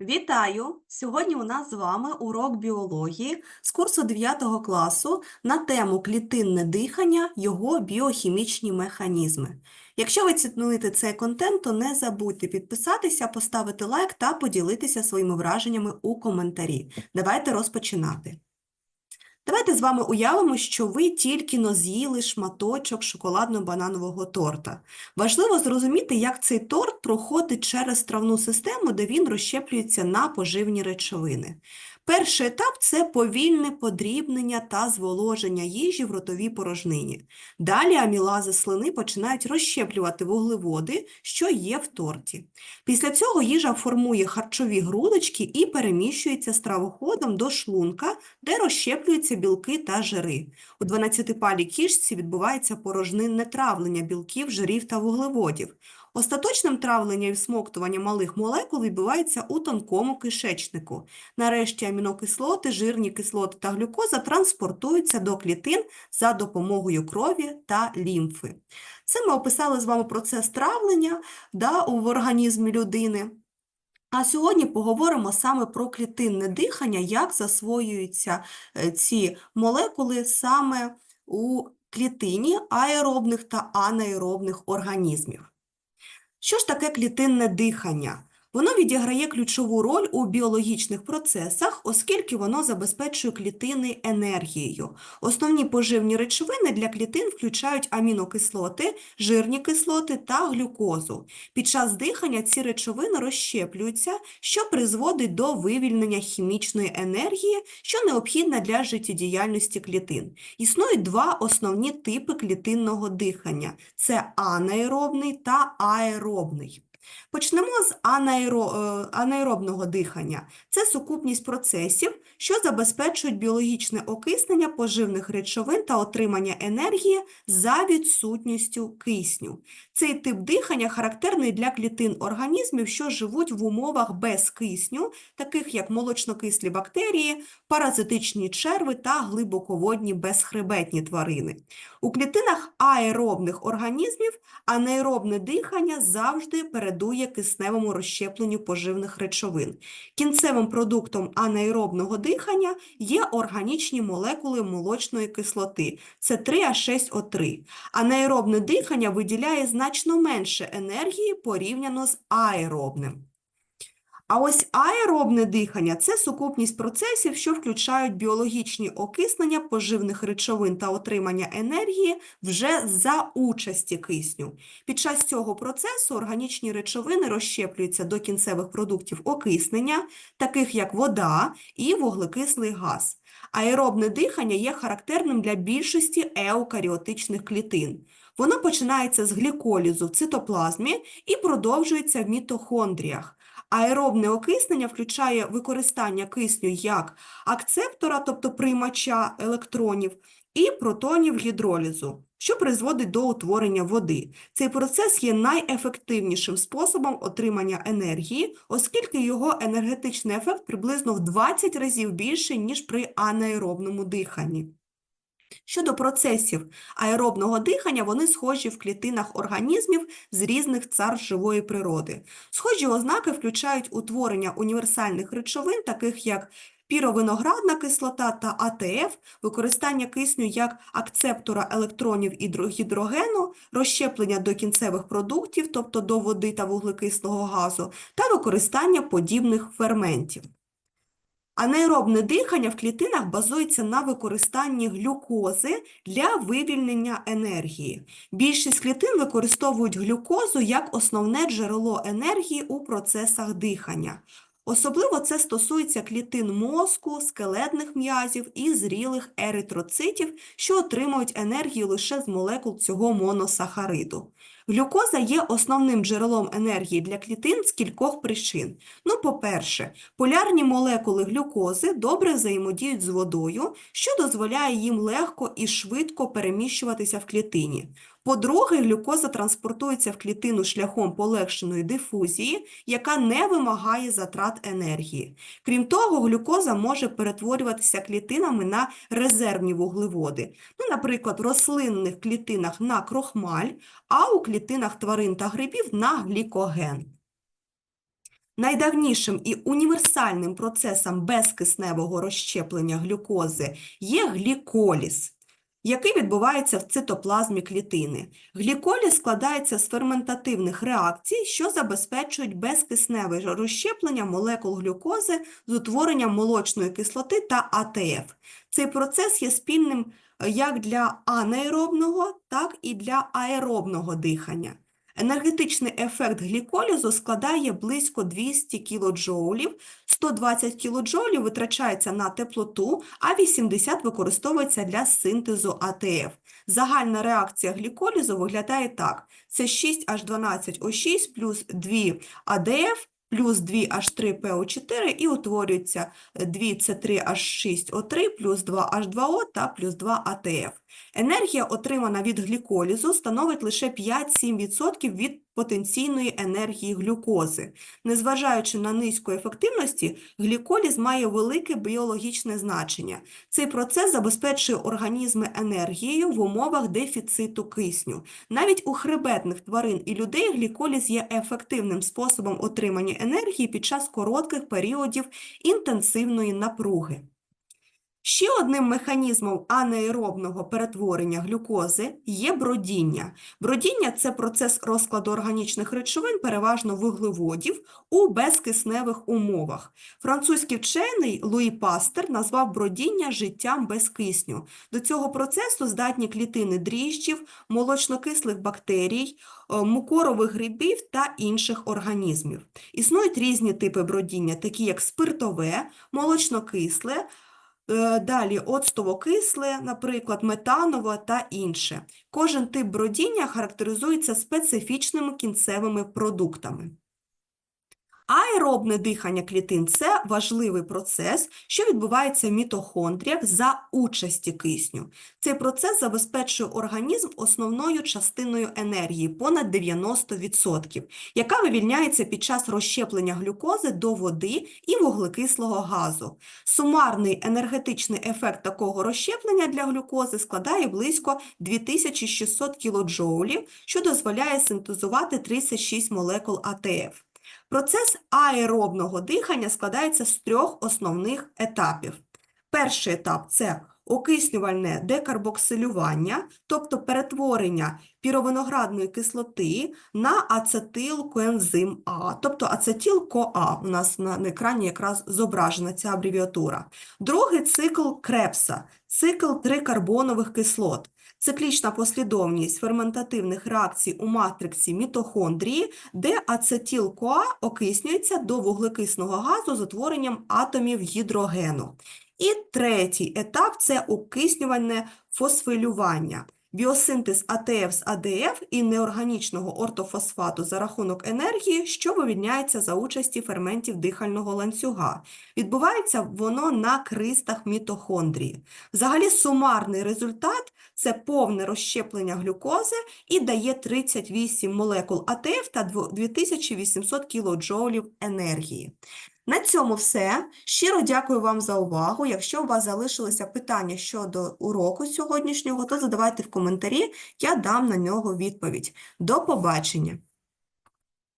Вітаю! Сьогодні у нас з вами урок біології з курсу 9 класу на тему клітинне дихання, його біохімічні механізми. Якщо ви цінуєте цей контент, то не забудьте підписатися, поставити лайк та поділитися своїми враженнями у коментарі. Давайте розпочинати. Давайте з вами уявимо, що ви тільки но з'їли шматочок шоколадно-бананового торта. Важливо зрозуміти, як цей торт проходить через травну систему, де він розщеплюється на поживні речовини. Перший етап – це повільне подрібнення та зволоження їжі в ротовій порожнині. Далі амілази слини починають розщеплювати вуглеводи, що є в торті. Після цього їжа формує харчові грудочки і переміщується стравоходом до шлунка, де розщеплюються білки та жири. У 12-палій кішці відбувається порожнинне травлення білків, жирів та вуглеводів. Остаточним травленням і всмоктуванням малих молекул відбувається у тонкому кишечнику. Нарешті амінокислоти, жирні кислоти та глюкоза транспортуються до клітин за допомогою крові та лімфи. Це ми описали з вами процес травлення да, в організмі людини. А сьогодні поговоримо саме про клітинне дихання, як засвоюються е, ці молекули саме у клітині аеробних та анаеробних організмів. Що ж таке клітинне дихання? Воно відіграє ключову роль у біологічних процесах, оскільки воно забезпечує клітини енергією. Основні поживні речовини для клітин включають амінокислоти, жирні кислоти та глюкозу. Під час дихання ці речовини розщеплюються, що призводить до вивільнення хімічної енергії, що необхідна для життєдіяльності клітин. Існують два основні типи клітинного дихання – це анаеробний та аеробний. Почнемо з е, анаеробного дихання. Це сукупність процесів, що забезпечують біологічне окиснення поживних речовин та отримання енергії за відсутністю кисню. Цей тип дихання характерний для клітин організмів, що живуть в умовах без кисню, таких як молочнокислі бактерії, паразитичні черви та глибоководні безхребетні тварини. У клітинах аеробних організмів анаеробне дихання завжди передує кисневому розщепленню поживних речовин. Кінцевим продуктом анаеробного дихання є органічні молекули молочної кислоти – це 3А6О3. Анаеробне дихання виділяє значно менше енергії порівняно з аеробним. А ось аеробне дихання – це сукупність процесів, що включають біологічні окиснення поживних речовин та отримання енергії вже за участі кисню. Під час цього процесу органічні речовини розщеплюються до кінцевих продуктів окиснення, таких як вода і вуглекислий газ. Аеробне дихання є характерним для більшості еукаріотичних клітин. Воно починається з гліколізу в цитоплазмі і продовжується в мітохондріях. Аеробне окиснення включає використання кисню як акцептора, тобто приймача електронів, і протонів гідролізу, що призводить до утворення води. Цей процес є найефективнішим способом отримання енергії, оскільки його енергетичний ефект приблизно в 20 разів більший, ніж при анаеробному диханні. Щодо процесів аеробного дихання, вони схожі в клітинах організмів з різних цар живої природи. Схожі ознаки включають утворення універсальних речовин, таких як піровиноградна кислота та АТФ, використання кисню як акцептора електронів і гідрогену, розщеплення до кінцевих продуктів, тобто до води та вуглекислого газу, та використання подібних ферментів. Анаеробне дихання в клітинах базується на використанні глюкози для вивільнення енергії. Більшість клітин використовують глюкозу як основне джерело енергії у процесах дихання. Особливо це стосується клітин мозку, скелетних м'язів і зрілих еритроцитів, що отримують енергію лише з молекул цього моносахариду. Глюкоза є основним джерелом енергії для клітин з кількох причин. Ну, по-перше, полярні молекули глюкози добре взаємодіють з водою, що дозволяє їм легко і швидко переміщуватися в клітині. По-друге, глюкоза транспортується в клітину шляхом полегшеної дифузії, яка не вимагає затрат енергії. Крім того, глюкоза може перетворюватися клітинами на резервні вуглеводи, ну, наприклад, в рослинних клітинах на крохмаль, а у клітинах тварин та грибів на глікоген. найдавнішим і універсальним процесом безкисневого розщеплення глюкози є гліколіз, який відбувається в цитоплазмі клітини. Гліколіз складається з ферментативних реакцій, що забезпечують безкисневе розщеплення молекул глюкози з утворенням молочної кислоти та АТФ. Цей процес є спільним як для анаеробного, так і для аеробного дихання. Енергетичний ефект гліколізу складає близько 200 кДж, 120 кДж витрачається на теплоту, а 80 використовується для синтезу АТФ. Загальна реакція гліколізу виглядає так. Це 6H12O6 плюс 2 АДФ плюс 2H3PO4 і утворюється 2C3H6O3 плюс 2H2O та плюс 2 АТФ. Енергія, отримана від гліколізу, становить лише 5-7% від потенційної енергії глюкози. Незважаючи на низьку ефективності, гліколіз має велике біологічне значення. Цей процес забезпечує організми енергією в умовах дефіциту кисню. Навіть у хребетних тварин і людей гліколіз є ефективним способом отримання енергії під час коротких періодів інтенсивної напруги. Ще одним механізмом анаеробного перетворення глюкози є бродіння. Бродіння – це процес розкладу органічних речовин, переважно вуглеводів, у безкисневих умовах. Французький вчений Луї Пастер назвав бродіння життям без кисню. До цього процесу здатні клітини дріжджів, молочнокислих бактерій, е, мукорових грибів та інших організмів. Існують різні типи бродіння, такі як спиртове, молочнокисле, Далі оцтово-кисле, наприклад, метанове та інше. Кожен тип бродіння характеризується специфічними кінцевими продуктами. Аеробне дихання клітин – це важливий процес, що відбувається в мітохондріях за участі кисню. Цей процес забезпечує організм основною частиною енергії – понад 90%, яка вивільняється під час розщеплення глюкози до води і вуглекислого газу. Сумарний енергетичний ефект такого розщеплення для глюкози складає близько 2600 кДж, що дозволяє синтезувати 36 молекул АТФ. Процес аеробного дихання складається з трьох основних етапів. Перший етап це окиснювальне декарбоксилювання, тобто перетворення піровиноградної кислоти на ацетилкоензим А, тобто ацетил-КоА. У нас на на екрані якраз зображена ця абревіатура. Другий цикл Крепса, цикл трикарбонових кислот. Циклічна послідовність ферментативних реакцій у матриксі мітохондрії, де ацетил-КоА окиснюється до вуглекисного газу з утворенням атомів гідрогену. І третій етап – це окиснювальне фосфорилювання. Біосинтез АТФ з АДФ і неорганічного ортофосфату за рахунок енергії, що вивільняється за участі ферментів дихального ланцюга. Відбувається воно на кристах мітохондрії. Взагалі сумарний результат – це повне розщеплення глюкози і дає 38 молекул АТФ та 2800 кДж енергії. На цьому все. Щиро дякую вам за увагу. Якщо у вас залишилися питання щодо уроку сьогоднішнього, то задавайте в коментарі, я дам на нього відповідь. До побачення!